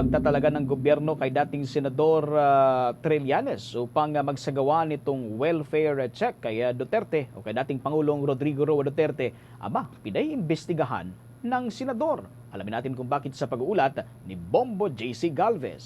pagtatalaga ng gobyerno kay dating Senador ah, Trillanes upang ah, magsagawa nitong welfare check kay ah, Duterte o kay dating Pangulong Rodrigo Roa Duterte, aba, pinaiimbestigahan ng senador. Alamin natin kung bakit sa pag-uulat ni Bombo JC Galvez.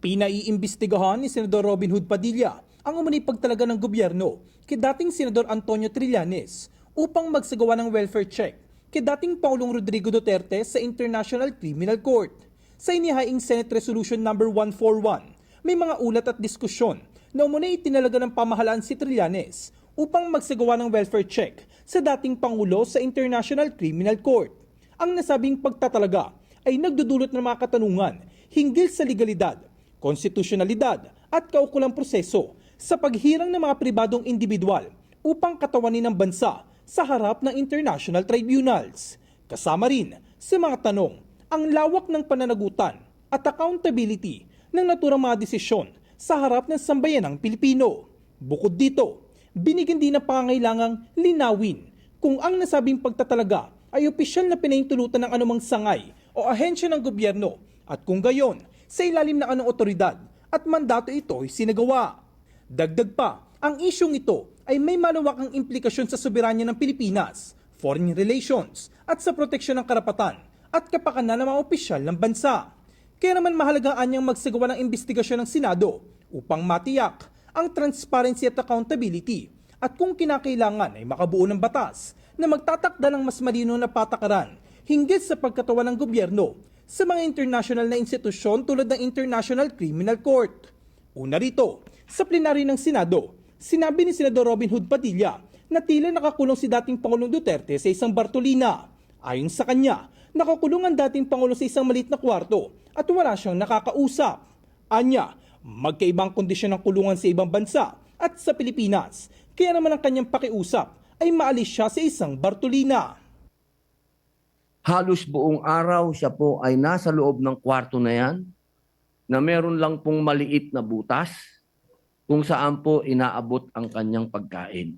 Pinaiimbestigahan ni Senador Robin Hood Padilla ang umunay pagtalaga ng gobyerno kay dating Senador Antonio Trillanes upang magsagawa ng welfare check kay dating Pangulong Rodrigo Duterte sa International Criminal Court. Sa inihaing Senate Resolution No. 141, may mga ulat at diskusyon na umunay itinalaga ng pamahalaan si Trillanes upang magsagawa ng welfare check sa dating Pangulo sa International Criminal Court. Ang nasabing pagtatalaga ay nagdudulot ng mga katanungan hinggil sa legalidad, konstitusyonalidad at kaukulang proseso sa paghirang ng mga pribadong individual upang katawanin ng bansa sa harap ng international tribunals. Kasama rin sa mga tanong ang lawak ng pananagutan at accountability ng naturang mga desisyon sa harap ng sambayanang Pilipino. Bukod dito, binigyan din ng pangangailangang linawin kung ang nasabing pagtatalaga ay opisyal na pinaintulutan ng anumang sangay o ahensya ng gobyerno at kung gayon, sa ilalim ng anong otoridad at mandato ito ay sinagawa. Dagdag pa, ang isyong ito ay may malawakang implikasyon sa soberanya ng Pilipinas, foreign relations at sa proteksyon ng karapatan at kapakanan ng mga opisyal ng bansa. Kaya naman mahalaga anyang magsagawa ng investigasyon ng Senado upang matiyak ang transparency at accountability at kung kinakailangan ay makabuo ng batas na magtatakda ng mas malino na patakaran hinggil sa pagkatawan ng gobyerno sa mga international na institusyon tulad ng International Criminal Court. Una rito, sa plenaryo ng Senado, sinabi ni Senador Robin Hood Padilla na tila nakakulong si dating Pangulong Duterte sa isang Bartolina. Ayon sa kanya, nakakulong ang dating Pangulo sa isang maliit na kwarto at wala siyang nakakausap. Anya, magkaibang kondisyon ng kulungan sa ibang bansa at sa Pilipinas, kaya naman ang kanyang pakiusap ay maalis siya sa isang Bartolina. halos buong araw siya po ay nasa loob ng kwarto na yan na meron lang pong maliit na butas kung saan po inaabot ang kanyang pagkain.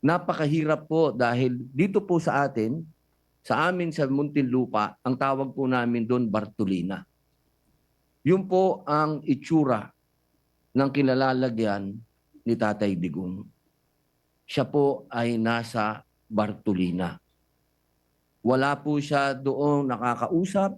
Napakahirap po dahil dito po sa atin, sa amin sa Muntinlupa, ang tawag po namin doon Bartolina. Yun po ang itsura ng kilalalagyan ni Tatay Digong. Siya po ay nasa Bartolina. Wala po siya doon nakakausap,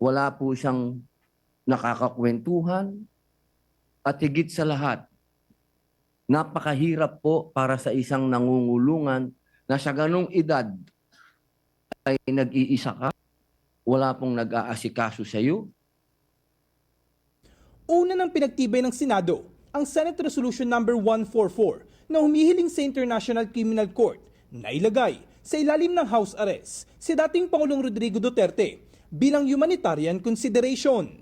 wala po siyang nakakakwentuhan, at higit sa lahat, napakahirap po para sa isang nangungulungan na sa ganong edad ay nag-iisa ka, wala pong nag-aasikaso sa iyo, Una ng pinagtibay ng Senado ang Senate Resolution No. 144 na humihiling sa International Criminal Court na ilagay sa ilalim ng house arrest si dating Pangulong Rodrigo Duterte bilang humanitarian consideration.